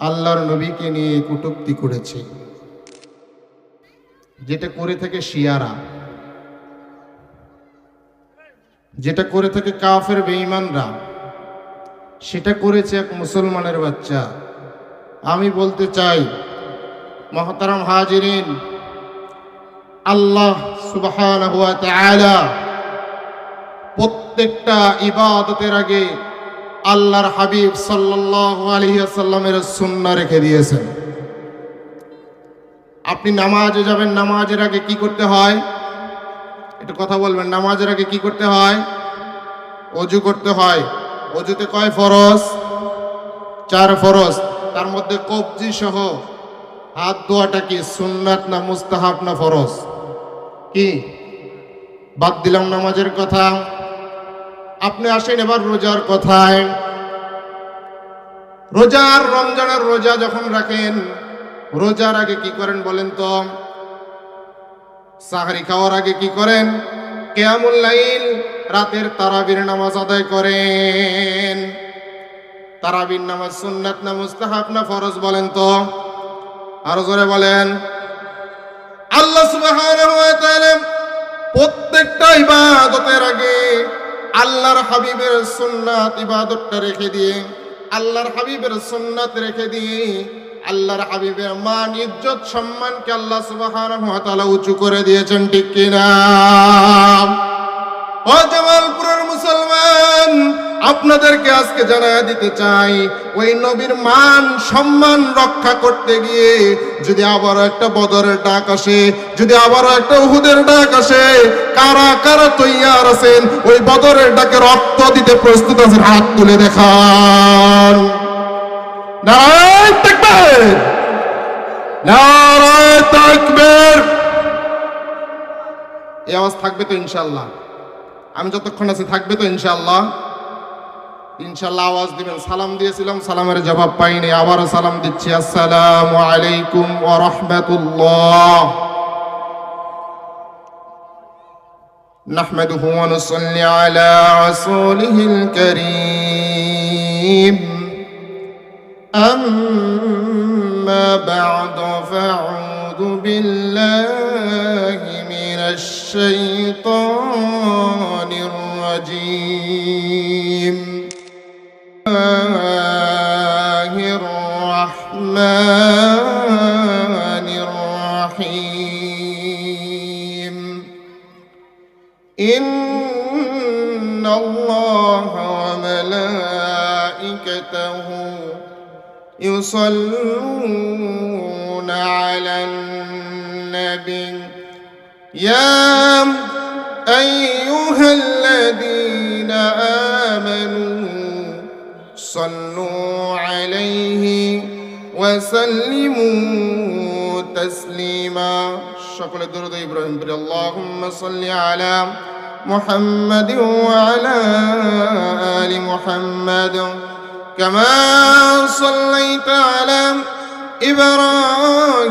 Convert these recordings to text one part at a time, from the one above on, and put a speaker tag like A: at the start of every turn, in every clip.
A: আল্লাহর নবীকে নিয়ে কটূক্তি করেছে। যেটা করে থাকে শিয়ারা। যেটা করে থাকে কাফের বেঈমানরা। সেটা করেছে এক মুসলমানের বাচ্চা। আমি বলতে চাই, মহতারাম হাজিরিন, আল্লাহ তাআলা প্রত্যেকটা ইবাদতের আগে আল্লাহর হাবিব ওয়াসাল্লামের সুন্নাহ রেখে দিয়েছেন। আপনি নামাজে যাবেন, নামাজের আগে কি করতে হয়? একটু কথা বলবেন, নামাজের আগে কি করতে হয়? অজু করতে হয়। অজুতে কয় ফরজ? চার ফরজ। তার মধ্যে কবজি সহ হাত ধোয়াটা কি, সুন্নাত না মুস্তাহাব না ফরজ? কি? বাদ দিলাম নামাজের কথা। আপনি আসেন এবার রোজার কথায়। রোজার, রমজানের রোজা যখন রাখেন, রোজার আগে কি করেন বলেন তো? সাহারি খাওয়ার আগে কি করেন? কেয়ামুল লাইল, রাতের তারাবির নামাজ আদায় করেন। তারাবির নামাজ সুন্নাত না মুস্তাহাব না ফরজ বলেন তো? আরও জোরে বলেন। আল্লাহ সুবহানাহু ওয়া তাআলা প্রত্যেকটা ইবাদতের আগে আল্লাহর হাবিবের সুন্নাত ইবাদতটা রেখে দিয়ে, আল্লাহর হাবিবের সুন্নাত রেখে দিয়ে, আল্লাহর হাবিবের মান, ইজ্জত, সম্মানকে আল্লাহ তাআলা উঁচু করে দিয়েছেন, ঠিক কিনা? ও জামালপুরের মুসলমান, আপনাদেরকে আজকে জানায় দিতে চাই, ওই নবীর মান সম্মান রক্ষা করতে গিয়ে যদি আবারও একটা বদরের ডাক আসে, যদি আবারও একটা উহুদের ডাক আসে, কারা কারা তৈয়ার আছেন, ওই বদরের ডাকে রক্ত দিতে প্রস্তুত আছেন, হাত তুলে দেখান। নারায়ণ থাকবে তো ইনশাল্লাহ আমি যতক্ষণ আছি থাকবে তো ইনশাল্লাহ ইনশাল্লাহ আওয়াজ দিবেন সালাম দিয়েছিলাম সালামের জবাব পাইনি আবারও সালাম দিচ্ছি আসসালামু আলাইকুম ওয়া রাহমাতুল্লাহ نحمده ونصلي على رسوله الكريم أما بعد فأعوذ بالله من الشيطان الرجيم. الله الرحمن الرحيم. إن الله وملائكته يصلون على النبي يا أيها الذين آمنوا صلوا عليه وسلموا تسليما. شكرا درود إبراهيم. بر اللهم صل على محمد وعلى آل محمد. كما صليت على إبراهيم.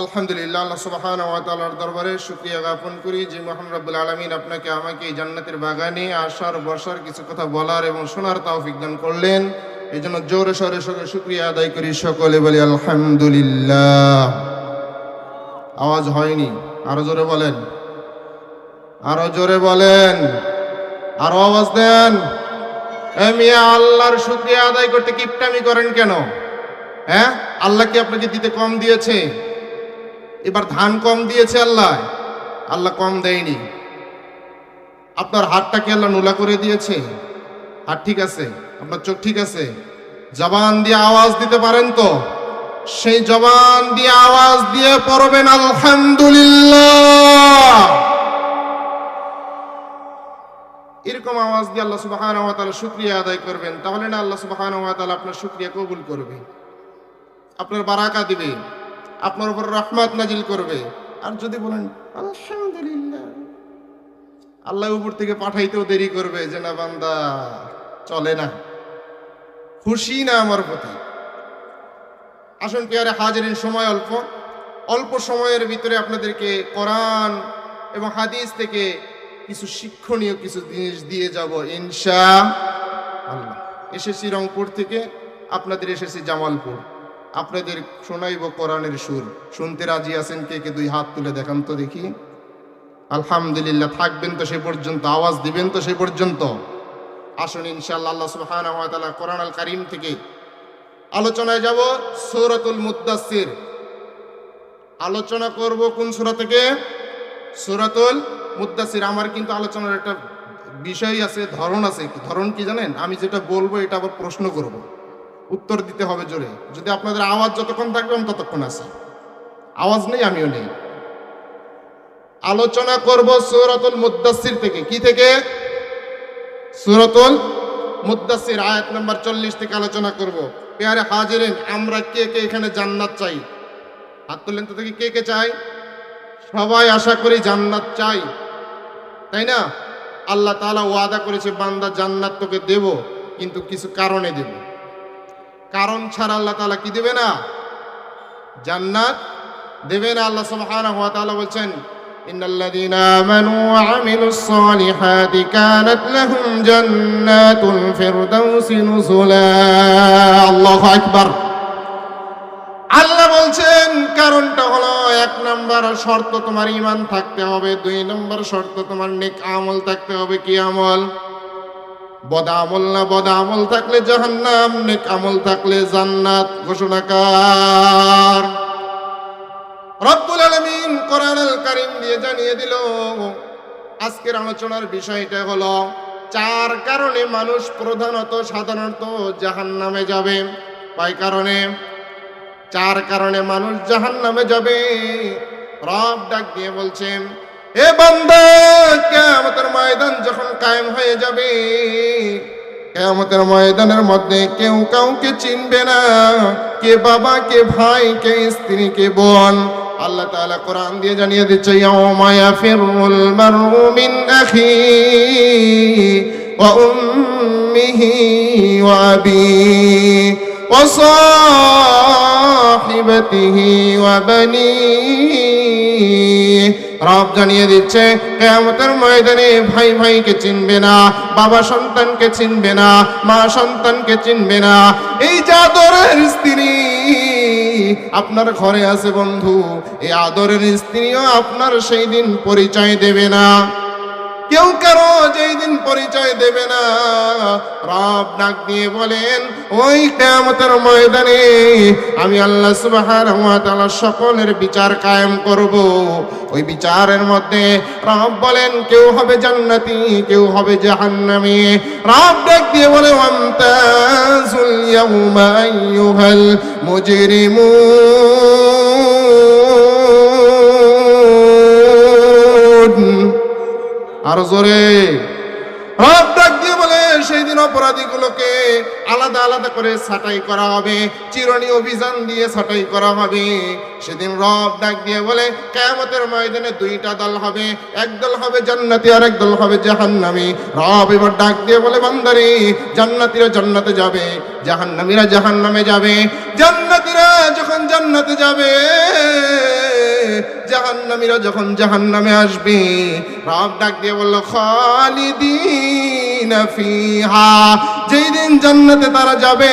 A: আলহামদুলিল্লাহ, আল্লাহ ওয়া তাআলার দরবারে শুকরিয়া জ্ঞাপন করি যে মহান রব্বুল আলামিন আপনাকে আমাকে এই জান্নাতের বাগানে আসার, বসার কিছু কথা বলার এবং শোনার তৌফিক দান করলেন। এই জন্য জোরে সোরে সঙ্গে শুকরিয়া আদায় করি সকলে, বলি আলহামদুলিল্লাহ। আওয়াজ হয়নি, আরও জোরে বলেন। আরও জোরে বলেন। আরও আওয়াজ দেন। মিয়া আল্লাহর শুকরিয়া আদায় করতে কিপটামি করেন কেন? হ্যাঁ? আল্লাহ কি আপনাকে দিতে কম দিয়েছে? এবার ধান কম দিয়েছে আল্লাহ। আল্লাহ কম দেয়নি। আপনার হাতটা কি আল্লাহ নোলা করে দিয়েছে? হাত ঠিক আছে? আপনার চোখ ঠিক আছে? জবান দিয়ে আওয়াজ দিতে পারেন তো? সেই জবান দিয়ে আওয়াজ দিয়ে পড়বেন, আলহামদুলিল্লাহ। এরকম আওয়াজ দিয়ে আল্লাহ ওয়া তাআলা আদায় করবেন। তাহলে না আল্লাহ তাআলা আপনার শুকরিয়া কবুল করবে। আপনার বারাকা দিবে, আপনার উপর রহমত নাজিল করবে। আর যদি বলেন, আলহামদুলিল্লাহ। আল্লাহ উপর থেকে পাঠাইতেও দেরি করবে যে না বান্দা, চলে না। খুশি না আমার প্রতি? আসুন পেয়ারে হাজারিন সময় অল্প। অল্প সময়ের ভিতরে আপনাদেরকে কোরআন এবং হাদিস থেকে কিছু শিক্ষণীয় কিছু জিনিস দিয়ে যাব ইনশা আল্লাহ। এসেছি রংপুর থেকে, আপনাদের এসেছি জামালপুর। আপনাদের শোনাইব কোরআনের সুর। শুনতে রাজি আছেন কে কে? দুই হাত তুলে দেখান তো দেখি। আলহামদুলিল্লাহ, থাকবেন তো সে পর্যন্ত, আওয়াজ দিবেন তো সে পর্যন্ত। আসুন ইনশাআল্লাহ তাআলা কোরআন আল কারীম থেকে আলোচনায় যাব, সূরাতুল মুদ্দাসসির আলোচনা করব কোন সূরা থেকে? সূরাতুল মুদ্দাসির আমার কিন্তু আলোচনার একটা বিষয় আছে, ধরন আছে। ধরন কি জানেন? আমি যেটা বলব, এটা আবার প্রশ্ন করব। উত্তর দিতে হবে জোরে। যদি আপনাদের আওয়াজ যতক্ষণ থাকবে, আমি ততক্ষণ আছে। আওয়াজ নেই, আমিও নেই। আলোচনা করব সূরাতুল মুদ্দাসির থেকে। কি থেকে? সূরাতুল মুদ্দাসির আয়াত নাম্বার চল্লিশ থেকে আলোচনা করব। পেয়ারে হাজিরেন, আমরা কে কে এখানে জান্নাত চাই? হাত তুললেন তো থেকে কে কে চাই? সবাই আশা করি জান্নাত চাই। তাই না? আল্লাহ তাআলা ওয়াদা করেছে, বান্দা জান্নাত তোকে দেব, কিন্তু কিছু কারণে দেব। কারণ ছাড়া আল্লাহ তালা কি দেবে না? জান্নাত দেবে না আল্লাহ সুবহান ওয়া তাআলা বলছেন, ইন্নাল্লাযীনা আমানু ওয়া আমিলুস সালিহাতি কানাত লাহুম জান্নাতুল ফিরদাউসি নুজুলা। আল্লাহু আকবার। আল্লাহ বলছেন, কারণটা হলো এক নম্বর শর্ত তোমার ইমান থাকতে হবে, দুই নম্বর শর্ত তোমার নেক আমল থাকতে হবে, কি আমল? বদ আমল না বদামল থাকলে জাহান্নাম, নেক আমল থাকলে জান্নাত। ঘোষণাকার রব্বুল আলামিন কোরআন আল কারীম দিয়ে জানিয়ে দিল, আজকের আলোচনার বিষয়টা হলো, চার কারণে মানুষ প্রধানত সাধারণত জাহান্নামে যাবে। কয় কারণে? চার কারণে মানুষ জাহান নামে যাবে। রব ডাক দিয়ে বলছেন এ বান্দা, কেয়ামতের ময়দান যখন কায়েম হয়ে যাবে আমাদের ময়দানের মধ্যে কেউ কাউকে চিনবে না, কে বাবা, কে ভাই, কে স্ত্রী, কে বোন। আল্লাহ তাআলা কোরআন দিয়ে জানিয়ে দিচ্ছে, ইয়াউমা ইয়াফিরুল মারউ মিন আখি ওয়া উম্মিহি ওয়া আবি রব জানিয়ে দিচ্ছে, কেয়ামতের ময়দানে ভাই ভাইকে চিনবে না, বাবা সন্তানকে চিনবে না, মা সন্তানকে চিনবে না। এই চাদরের স্ত্রী আপনার ঘরে আছে বন্ধু, এই আদরের স্ত্রীও আপনার সেই দিন পরিচয় দেবে না। কেউ কারও যেই দিন পরিচয় দেবে না, রব ডাক দিয়ে বলেন, ওই কেয়ামতের ময়দানে আমি আল্লাহ সুবহানাহু ওয়া সকলের বিচার কায়েম করব। ওই বিচারের মধ্যে রব বলেন, কেউ হবে জান্নাতি, কেউ হবে জাহান্নামী। রব ডাক দিয়ে বলে মুজরিমুন। আরও জোরে। রব ডাক দিয়ে বলে, সেই দিন অপরাধীগুলোকে আলাদা আলাদা করে ছাঁটাই করা হবে চিরনি অভিযান দিয়ে ছাঁটাই করা হবে। সেদিন রব ডাক দিয়ে বলে, কেয়ামতের ময়দানে দুইটা দল হবে, এক দল হবে জান্নাতি আর এক দল হবে জাহান্নামী। রব এবার ডাক দিয়ে বলে, বান্দারে, জান্নাতিরা জান্নাতে যাবে, জাহান্নামীরা জাহান্নামে যাবে, জান্নাতিরা যখন জান্নাতে যাবে জাহান্নামীরা যখন জাহান্নামে আসবে, রব ডাক দিয়ে বলল, খালিদিন ফিহা, যেই দিন জান্নাতে তারা যাবে,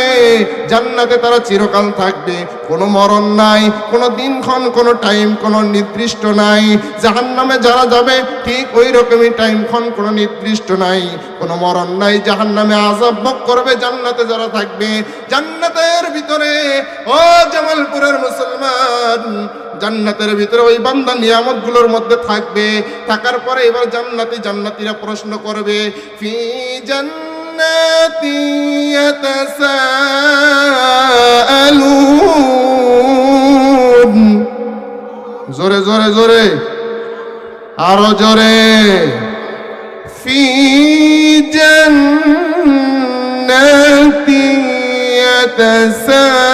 A: জান্নাতে তারা চিরকাল থাকবে। কোনো মরণ নাই, কোনো দিনক্ষণ, কোনো টাইম কোনো নির্দিষ্ট নাই। জাহান্নামে যারা যাবে, ঠিক ওই রকমই টাইমক্ষণ কোনো নির্দিষ্ট নাই, কোনো মরণ নাই। জাহান্নামে আজাব ভোগ করবে জান্নাতে যারা থাকবে। জান্নাতের ভিতরে, ও জামালপুরের মুসলমান জান্নাতের ভিতরে ওই বান্দা নিয়ামতগুলোর মধ্যে থাকবে। থাকার পরে এবার জান্নাতি জান্নাতিরা প্রশ্ন করবে, ফি জোরে জোরে জোরে। আরও জোরে। ফি জান্নাতি ইয়াতাসাআলুন?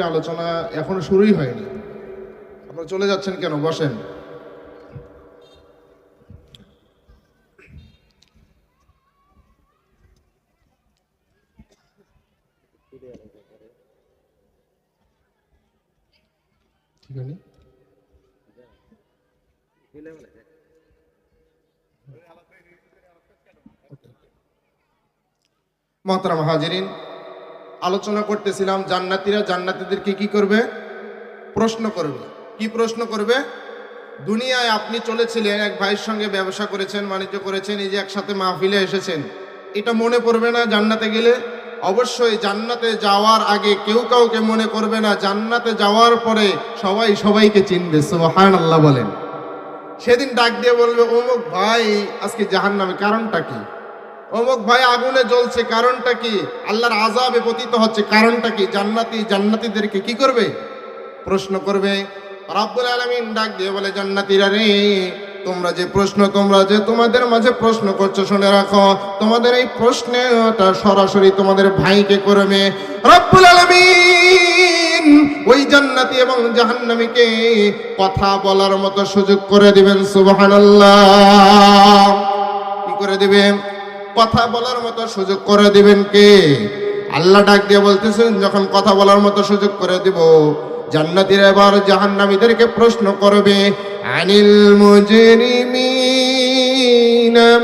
A: আলোচনা এখনও শুরুই হয়নি। আপনারা চলে যাচ্ছেন কেন? বসেন। ঠিক আছে। মহতারাম হাজিরিন আলোচনা করতেছিলাম, জান্নাতীরা জান্নাতীদেরকে কি করবে? প্রশ্ন করবে। কি প্রশ্ন করবে? দুনিয়ায় আপনি চলেছিলেন, এক ভাইয়ের সঙ্গে ব্যবসা করেছেন, বাণিজ্য করেছেন, এই যে একসাথে মাহফিলে এসেছেন। এটা মনে পড়বে না জান্নাতে গেলে? অবশ্যই জান্নাতে যাওয়ার আগে কেউ কাউকে মনে করবে না। জান্নাতে যাওয়ার পরে সবাই সবাইকে চিনবে সুবহান আল্লাহ বলেন। সেদিন ডাক দিয়ে বলবে, অমুক ভাই, আজকে জাহান্নামে কারণটা কি? অমুক ভাই আগুনে জ্বলছে, কারণটা কি? আল্লাহর আজাবে পতিত হচ্ছে, কারণটা কি? জান্নাতি, জান্নাতীদেরকে কি করবে? প্রশ্ন করবে, রাব্বুল আলামিন ডাক দিয়ে বলে, জান্নাতীরা রে, তোমরা যে প্রশ্ন, তোমরা যে তোমাদের মাঝে প্রশ্ন করছ, শুনে রাখো। তোমাদের এই প্রশ্নটা সরাসরি তোমাদের ভাইকে করবে। রব্বুল আলামিন ওই জান্নাতি এবং জাহান্নামীকে কথা বলার মতো সুযোগ করে দিবেন, সুবহানাল্লাহ। কি করে দিবেন? কথা বলার মতো সুযোগ করে দিবেন কে? আল্লাহ ডাক দিয়ে বলতেছেন, যখন কথা বলার মতো সুযোগ করে দিব, জান্নাতীরা এবার জাহান্নামীদেরকে প্রশ্ন করবে, আনিল মুজরিমিন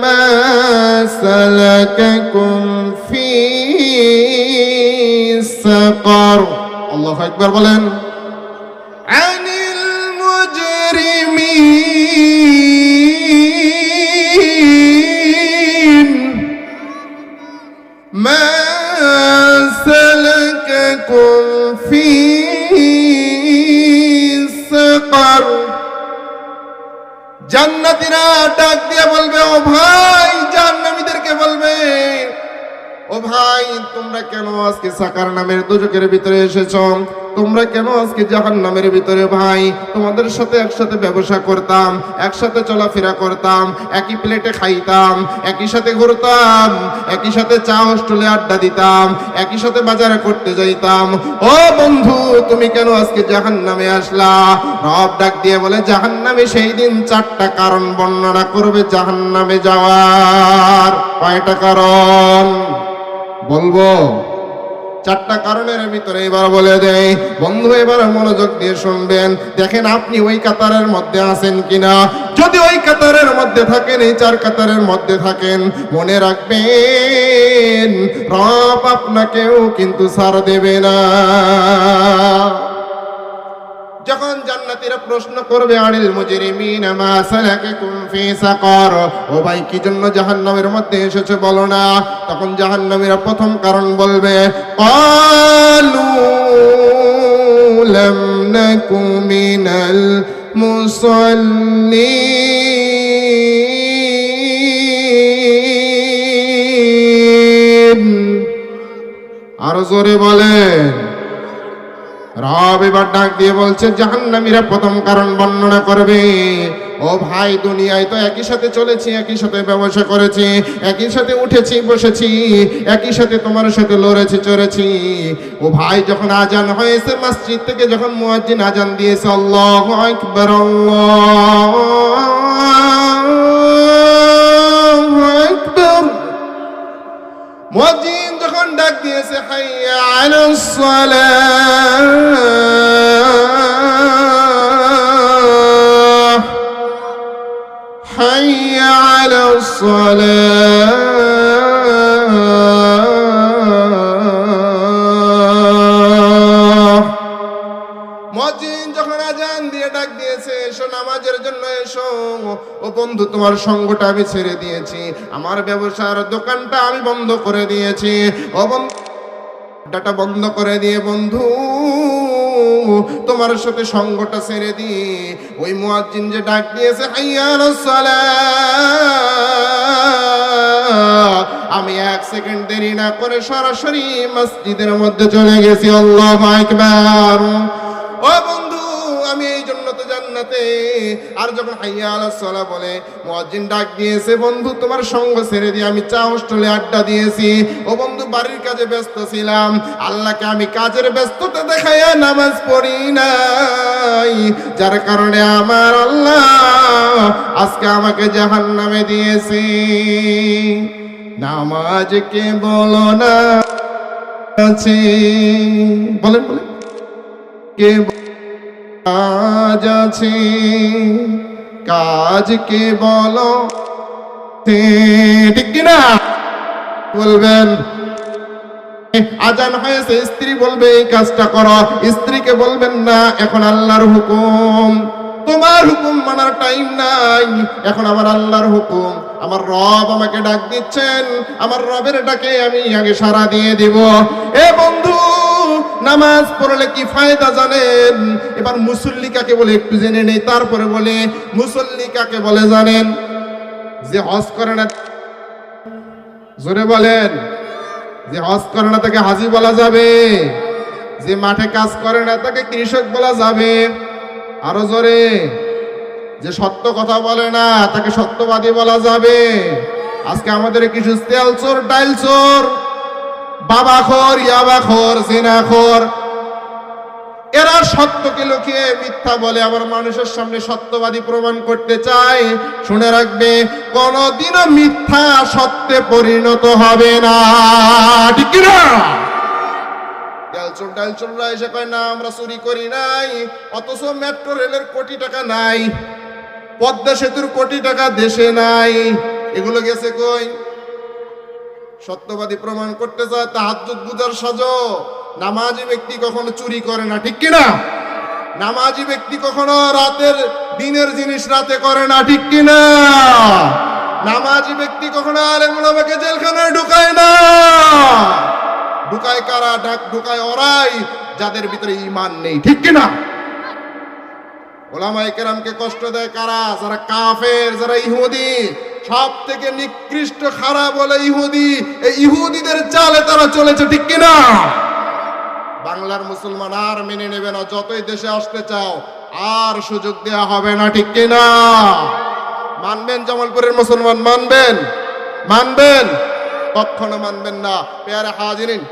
A: মা ফি সাকার? আল্লাহু আকবার বলেন। জান্নাতীরা ডাক দিয়ে বলবে ও ভাই জান্নামীদেরকে বলবে ভাই, তোমরা কেন আজকে সাকার নামের দুজকের ভিতরে এসেছ? তোমরা কেন আজকে জাহান নামের ভিতরে ভাই? তোমাদের সাথে একসাথে ব্যবসা করতাম, একসাথে চলাফেরা করতাম, একই প্লেটে খাইতাম, একই সাথে ঘুরতাম, একই সাথে চা হোস্টেলে আড্ডা দিতাম, একই সাথে বাজারে করতে যাইতাম। ও বন্ধু, তুমি কেন আজকে জাহান নামে আসলা? রব ডাক দিয়ে বলে জাহান নামে সেই দিন চারটা কারণ বর্ণনা করবে জাহান নামে যাওয়ার। কয়টা কারণ? বলব। চারটা কারণের ভিতরে এবার বলে দেয় বন্ধু, এবার মনোযোগ দিয়ে শুনবেন। দেখেন আপনি ওই কাতারের মধ্যে আছেন কিনা? যদি ওই কাতারের মধ্যে থাকেন, এই চার কাতারের মধ্যে থাকেন, মনে রাখবেন, রব আপনাকেও কিন্তু সার দেবে না। যখন জান্নাতীরা প্রশ্ন করবে, আনিল মুজরিমিন মা সালাকাকুম ফি সাকার। ও ভাই, কি জন্য জাহান্নামের মধ্যে এসেছে বলো না? তখন জাহান্নামীরা প্রথম কারণ বলবে ক্বালু লাম নাকু মিনাল মুসাল্লিন। আরও জোরে বলেন। রব এবার ডাক দিয়ে বলছে, জাহান্নামীরা প্রথম কারণ বর্ণনা করবে। ও ভাই, দুনিয়ায় তো একই সাথে চলেছি, একই সাথে ব্যবসা করেছি, একই সাথে উঠেছি, বসেছি, একই সাথে তোমার সাথে লড়েছি, চড়েছি। ও ভাই, যখন আজান হয়েছে, মসজিদ থেকে যখন মুয়াজ্জিন আজান দিয়েছে, আল্লাহু আকবার, আল্লাহু যখন আজান দিয়ে ডাক দিয়েছে, এসো, নামাজের জন্য এসো। ও বন্ধু, তোমার সঙ্গটা আমি ছেড়ে দিয়েছি। আমার ব্যবসার দোকানটা আমি বন্ধ করে দিয়েছি। ও বন্ধু ডাটা বন্ধ করে দিয়ে, বন্ধু, তোমার সাথে সঙ্গটা ছেড়ে দিয়ে ওই মুয়াজ্জিন যে ডাক দিয়েছে হাইয়ার সালাহ আমি এক সেকেন্ড দেরি না করে সরাসরি মসজিদের মধ্যে চলে গেছি, আল্লাহ আকবার। ও বন্ধু জান্নাতে আর যখন হাইয়া আলা সলা বলে, মুয়াজ্জিন ডাক দিয়েছে, বন্ধু, তোমার সঙ্গ ছেড়ে দিয়ে আমি চা হোস্টেলে আড্ডা দিয়েছি। ও বন্ধু, বাড়ির কাজে ব্যস্ত ছিলাম। আল্লাহকে আমি কাজের ব্যস্ততা দেখাইয়া নামাজ পড়ি নাই। যার কারণে আমার আল্লাহ আজকে আমাকে জাহান নামে দিয়েছি। নামাজ কে বলো না বলেন বলেন। কে কাজ আছে। কাজকে বলো? ঠিক কিনা? বলবেন। আজান হয়েছে, স্ত্রী বলবে, এই কাজটা করো। স্ত্রীকে বলবেন, না, এখন আল্লাহর হুকুম। তোমার হুকুম মানার টাইম নাই। এখন আমার আল্লাহর হুকুম। আমার রব আমাকে ডাক দিচ্ছেন। আমার রবের ডাকে আমি আগে সারা দিয়ে দিব। এ বন্ধু, নামাজ পড়লে কি ফায়দা জানেন? এবার মুসল্লি কাকে বলে একটু জেনে নেই, তারপরে বলে, মুসল্লি কাকে বলে জানেন? যে হজ করে না, জোরে বলেন। যে হজ করে না, তাকে হাজি বলা যাবে। যে মাঠে কাজ করে না, তাকে কৃষক বলা যাবে। আরও জোরে। যে সত্য কথা বলে না, তাকে সত্যবাদী বলা যাবে। আজকে আমাদের কিছু তেল চোর, ডাইল চোর, বাবা খোর, ইয়াবা খোর, জিনা খোর, এরা সত্যকে লুকিয়ে মিথ্যা বলে আবার মানুষের সামনে সত্যবাদী প্রমাণ করতে চায়। শুনে রাখবে, কোনদিনও মিথ্যা সত্যে পরিণত হবে না। ঠিক না ডালচোর ডালচোররা এসে কয়, না, আমরা চুরি করি নাই, অথচ মেট্রো রেলের কোটি টাকা নাই, পদ্মা সেতুর কোটি টাকা দেশে নাই। এগুলো গেছে কই? সত্যবাদী প্রমাণ করতে চায় তাহাজ্জুদ বুঝার সাজো। নামাজি ব্যক্তি কখনো চুরি করে না, ঠিক কিনা? নামাজি ব্যক্তি কখনো রাতের দিনের জিনিস রাতে করে না, ঠিক কিনা? নামাজি ব্যক্তি কখনো আলেমুলামাকে জেলখানায় ঢুকায় না। ঢুকায় কারা ডাক ঢুকায় ওরাই, যাদের ভিতরে ইমান নেই, ঠিক কিনা? ওলামাই কেরামকে কষ্ট দেয় কারা? যারা কাফের, যারা ইহুদি সব থেকে নিকৃষ্ট খারাপ বলে ইহুদি, এই ইহুদিদের চালে তারা চলেছে, ঠিক কিনা? বাংলার মুসলমান আর মেনে নেবে না, যতই দেশে আসতে চাও, আর সুযোগ দেয়া হবে না, ঠিক কিনা? মানবেন জামালপুরের মুসলমান, মানবেন? মানবেন? কখনো মানবেন না। পেয়ারা হাজিরিন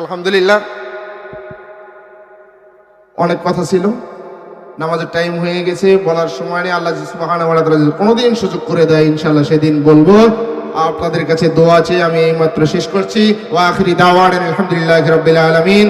A: আলহামদুলিল্লাহ। অনেক কথা ছিল। নামাজের টাইম হয়ে গেছে। বলার সময় নেই। আল্লাহ কোনোদিন সুযোগ করে দেয় ইনশাল্লাহ সেদিন বলব। আপনাদের কাছে দোয়া আছে আমি এইমাত্র শেষ করছি। ওয়া আখিরি দাওয়ানা আলহামদুলিল্লাহি রাব্বিল আলামিন।